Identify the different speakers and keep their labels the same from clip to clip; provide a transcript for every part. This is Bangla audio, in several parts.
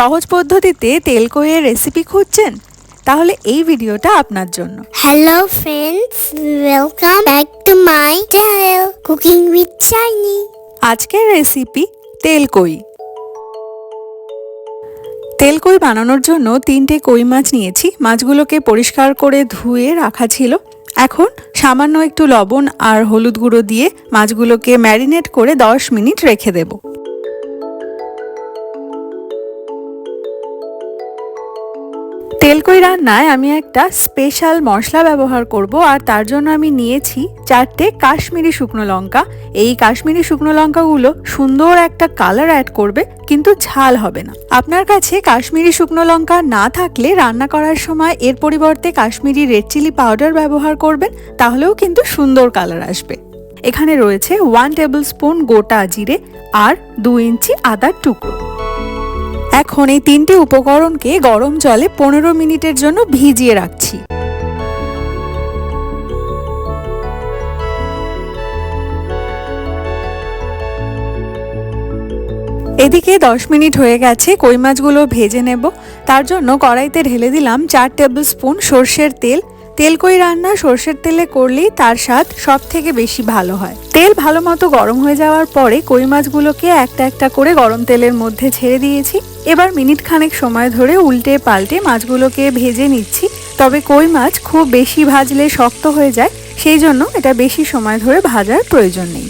Speaker 1: সহজ পদ্ধতিতে তেল কইয়ের রেসিপি খুঁজছেন? তাহলে এই ভিডিওটা আপনার জন্য।
Speaker 2: Hello friends, welcome back to my channel Cooking with Shiny.
Speaker 1: আজকের রেসিপি তেলকই তেলকই বানানোর জন্য তিনটে কই মাছ নিয়েছি। মাছগুলোকে পরিষ্কার করে ধুয়ে রাখা ছিল। এখন সামান্য একটু লবণ আর হলুদ গুঁড়ো দিয়ে মাছগুলোকে ম্যারিনেট করে 10 মিনিট রেখে দেবো। তেলকই রান্নায় আমি একটা স্পেশাল মশলা ব্যবহার করব আর তার জন্য আমি নিয়েছি চারটে কাশ্মীরি শুকনো লঙ্কা। এই কাশ্মীরি শুকনো লঙ্কাগুলো সুন্দর একটা কালার অ্যাড করবে, কিন্তু ঝাল হবে না। আপনার কাছে কাশ্মীরি শুকনো লঙ্কা না থাকলে রান্না করার সময় এর পরিবর্তে কাশ্মীরি রেড চিলি পাউডার ব্যবহার করবেন, তাহলেও কিন্তু সুন্দর কালার আসবে। এখানে রয়েছে ওয়ান টেবিল স্পুন গোটা জিরে আর দু ইঞ্চি আদার টুকরো। এখন এই তিনটে উপকরণকে গরম জলে পনেরো মিনিটের জন্য ভিজিয়ে রাখছি। এদিকে দশ মিনিট হয়ে গেছে, কই মাছগুলো ভেজে নেব। তার জন্য কড়াইতে ঢেলে দিলাম চার টেবিল স্পুন সর্ষের তেল তেল কই রান্না, সর্ষের তেলে করলেই তার স্বাদ সব থেকে বেশি ভালো হয়। তেল ভালো মতো গরম হয়ে যাওয়ার পরে কই মাছগুলোকে একটা একটা করে গরম তেলের মধ্যে ছেড়ে দিয়েছি। এবার মিনিট খানেক সময় ধরে উল্টে পাল্টে মাছগুলোকে ভেজে নিচ্ছি। তবে কই মাছ খুব বেশি ভাজলে শক্ত হয়ে যায়, সেই জন্য এটা বেশি সময় ধরে ভাজার প্রয়োজন নেই।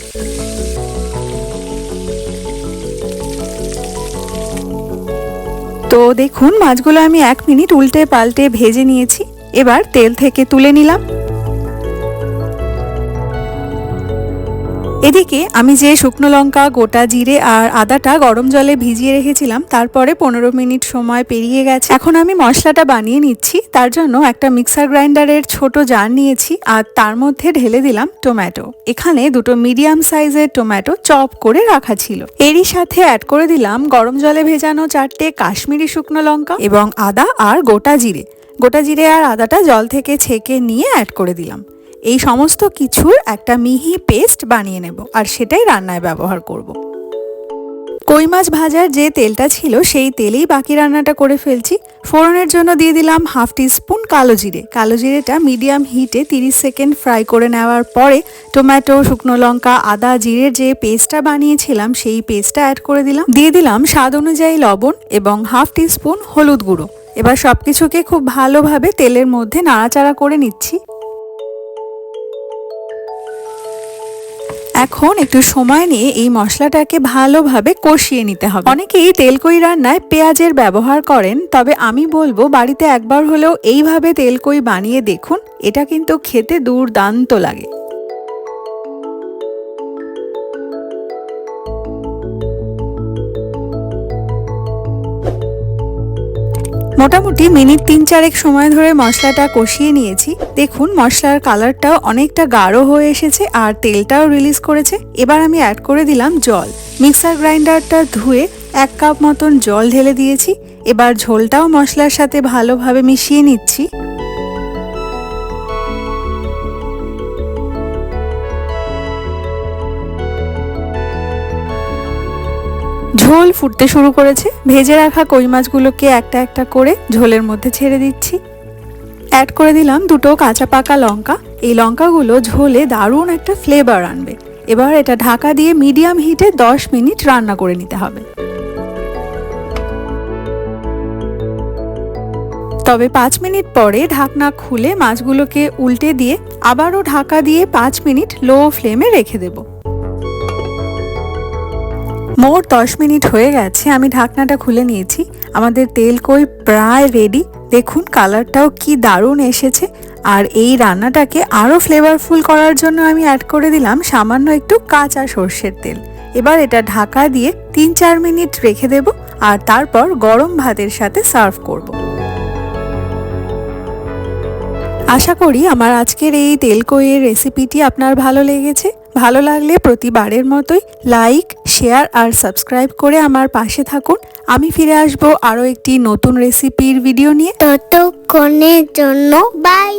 Speaker 1: তো দেখুন, মাছগুলো আমি এক মিনিট উল্টে পাল্টে ভেজে নিয়েছি। এবার তেল থেকে তুলে নিলাম। এদিকে আমি যে শুকনো লঙ্কা, গোটা জিরে আর আদাটা গরম জলে ভিজিয়ে রেখেছিলাম, তারপরে পনেরো মিনিট সময় পেরিয়ে গেছে। এখন আমি মশলাটা বানিয়ে নিচ্ছি, তার জন্য একটা মিক্সার গ্রাইন্ডারের ছোট জার নিয়েছি আর তার মধ্যে ঢেলে দিলাম টমেটো। এখানে দুটো মিডিয়াম সাইজের টোম্যাটো চপ করে রাখা ছিল। এরই সাথে অ্যাড করে দিলাম গরম জলে ভেজানো চারটে কাশ্মীরি শুকনো লঙ্কা এবং আদা আর গোটা জিরে। গোটা জিরে আর আদাটা জল থেকে ছেঁকে নিয়ে অ্যাড করে দিলাম। এই সমস্ত কিছুর একটা মিহি পেস্ট বানিয়ে নেব আর সেটাই রান্নায় ব্যবহার করব। কই মাছ ভাজার যে তেলটা ছিল সেই তেলেই বাকি রান্নাটা করে ফেলছি। ফোড়নের জন্য দিয়ে দিলাম হাফ টি স্পুন কালো জিরে। কালো জিরেটা মিডিয়াম হিটে 30 সেকেন্ড ফ্রাই করে নেওয়ার পরে টমেটো, শুকনো লঙ্কা, আদা, জিরের যে পেস্টটা বানিয়েছিলাম সেই পেস্টটা অ্যাড করে দিলাম। দিয়ে দিলাম স্বাদ অনুযায়ী লবণ এবং হাফ টি স্পুন হলুদ গুঁড়ো। এবার সব কিছুকে খুব ভালোভাবে তেলের মধ্যে নাড়াচাড়া করে নিচ্ছি। এখন একটু সময় নিয়ে এই মশলাটাকে ভালোভাবে কষিয়ে নিতে হবে। অনেকেই তেলকই রান্নায় পেঁয়াজের ব্যবহার করেন, তবে আমি বলব বাড়িতে একবার হলেও এইভাবে তেলকই বানিয়ে দেখুন, এটা কিন্তু খেতে দুর্দান্ত লাগে। মোটামুটি মিনিট তিন চারেক সময় ধরে মশলাটা কষিয়ে নিয়েছি। দেখুন, মশলার কালারটাও অনেকটা গাঢ় হয়ে এসেছে আর তেলটাও রিলিজ করেছে। এবার আমি অ্যাড করে দিলাম জল। মিক্সার গ্রাইন্ডারটা ধুয়ে এক কাপ মতন জল ঢেলে দিয়েছি। এবার ঝোলটাও মশলার সাথে ভালোভাবে মিশিয়ে নিচ্ছি। ঝোল ফুটতে শুরু করেছে। ভেজে রাখা কই মাছগুলোকে একটা একটা করে ঝোলের মধ্যে ছেড়ে দিচ্ছি। অ্যাড করে দিলাম দুটো কাঁচা পাকা লঙ্কা। এই লঙ্কাগুলো ঝোলে দারুণ একটা ফ্লেভার আনবে। এবার এটা ঢাকা দিয়ে মিডিয়াম হিটে 10 মিনিট রান্না করে নিতে হবে। তবে পাঁচ মিনিট পরে ঢাকনা খুলে মাছগুলোকে উল্টে দিয়ে আবারও ঢাকা দিয়ে পাঁচ মিনিট লো ফ্লেমে রেখে দেবো। মোট দশ মিনিট হয়ে গেছে, আমি ঢাকনাটা খুলে নিয়েছি। আমাদের তেল কই প্রায় রেডি দেখুন কালারটাও কি দারুণ এসেছে। আর এই রান্নাটাকে আরও ফ্লেভারফুল করার জন্য আমি অ্যাড করে দিলাম সামান্য একটু কাঁচা সর্ষের তেল। এবার এটা ঢাকা দিয়ে তিন চার মিনিট রেখে দেব আর তারপর গরম ভাতের সাথে সার্ভ করব। আশা করি আমার আজকের এই তেলকইয়ের রেসিপিটি আপনার ভালো লেগেছে। ভালো লাগলে প্রতিবারের মতোই লাইক শেয়ার আর সাবস্ক্রাইব করে আমার পাশে থাকুন। আমি ফিরে আসব আরও একটি নতুন রেসিপির ভিডিও নিয়ে।
Speaker 2: ততক্ষণের জন্য বাই